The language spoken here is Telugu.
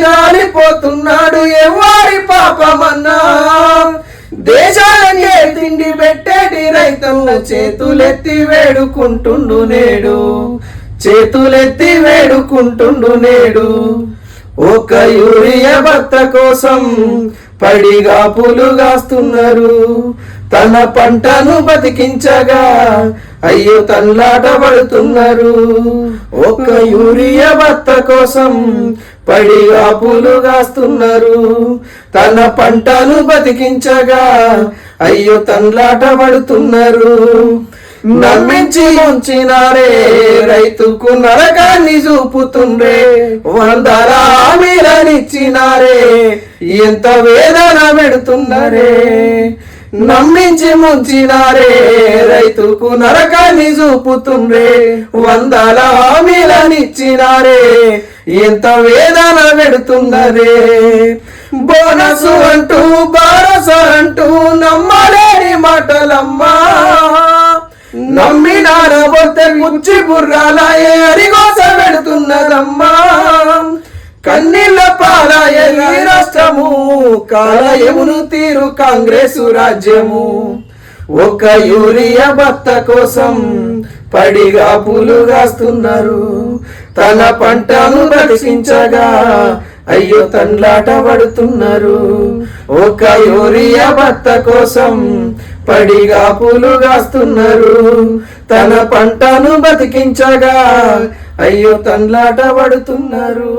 రాలిపోతున్నాడు ఎవరి పాపమన్నా. దేశాలకే తిండి పెట్టేటి రైతన్న చేతులెత్తి వేడుకుంటుండు నేడు. చేతులెత్తి వేడుకుంటుండు నేడు. ఒక యూరియా భర్త కోసం పడిగా పులుగాస్తున్నారు. తన పంటను బతికించగా అయ్యో తల్లాట పడుతున్నారు. ఒక యూరియా భర్త కోసం పడిగా పులుగాస్తున్నారు. తన పంటను బతికించగా అయ్యో తల్లాట పడుతున్నారు. నమ్మించి ఉంచినారే రైతుకు నరకాన్ని చూపుతుండే. వందల హామీలనిచ్చినారే ఎంత వేదన పెడుతున్నారే. నమ్మించి ముంచినారే రైతుకు నరకాన్ని చూపుతుండే. వందల హామీలనిచ్చినారే ఎంత వేదన పెడుతున్నరే. బోనసు అంటూ బారస అంటూ నమ్మలేని మాటలమ్మా. నమ్మినారబోతే ముచ్చి బుర్రాలయే అరిగోస పెడుతున్నదమ్మా. కన్నీళ్ళ పాలాయ ఈ రాష్ట్రము కాలయమును తీరు కాంగ్రెసు రాజ్యము. ఒక యూరియా భర్త కోసం పడిగా పులుగాస్తున్నారు తన పంటను రక్షించగా అయ్యో తండ్లాట పడుతున్నారు. ఒక యూరియా భర్త కోసం పడిగా పూలు గాస్తున్నారు తన పంటను బతికించగా అయ్యో తండ్లాట పడుతున్నారు.